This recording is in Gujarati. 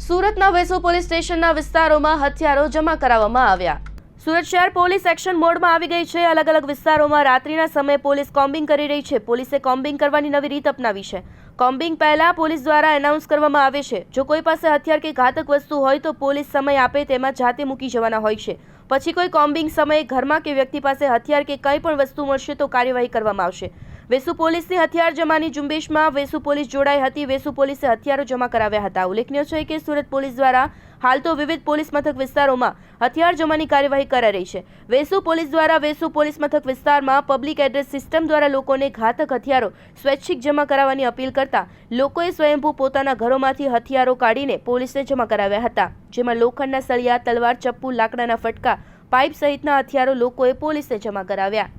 સુરતના વેસુ પોલીસ સ્ટેશનના વિસ્તારોમાં હથિયારો જમા કરાવવામાં આવ્યા. સુરત શહેર પોલીસ એક્શન મોડમાં આવી ગઈ છે. અલગ અલગ વિસ્તારોમાં રાત્રિના સમયે પોલીસ કોમ્બિંગ કરી રહી છે. પોલીસે કોમ્બિંગ કરવાની નવી રીત અપનાવી છે. કોમ્બિંગ પહેલા પોલીસ દ્વારા એનાઉન્સ કરવામાં આવે છે. જો કોઈ પાસે હથિયાર કે ઘાતક વસ્તુ હોય તો પોલીસ સમય આપે તેમાં જાતે મૂકી જવાના હોય છે. પછી કોઈ કોમ્બિંગ સમયે ઘરમાં કે વ્યક્તિ પાસે હથિયાર કે કંઈ પણ વસ્તુ મળશે તો કાર્યવાહી કરવામાં આવશે. વેસુ પોલીસની હથિયાર જમાની ઝુંબેશમાં વેસુ પોલીસ જોડાઈ હતી. વેસુ પોલીસે હથિયારો જમા કરાવ્યા હતા. ઉલ્લેખનીય છે કે સુરત પોલીસ દ્વારા હાલ તો વિવિધ પોલીસ મથક વિસ્તારોમાં હથિયાર જમાની કાર્યવાહી કરાઈ રહી છે. વેસુ પોલીસ દ્વારા વેસુ પોલીસ મથક વિસ્તારમાં પબ્લિક એડ્રેસ સિસ્ટમ દ્વારા લોકોને ઘાતક હથિયારો સ્વૈચ્છિક જમા કરાવવાની અપીલ કરતા લોકોએ સ્વયંભૂ પોતાના ઘરોમાંથી હથિયારો કાઢીને પોલીસને જમા કરાવ્યા હતા. જેમાં લોખંડના સળિયા, તલવાર, ચપ્પુ, લાકડાના ફટકા, પાઇપ સહિતના હથિયારો લોકોએ પોલીસને જમા કરાવ્યા.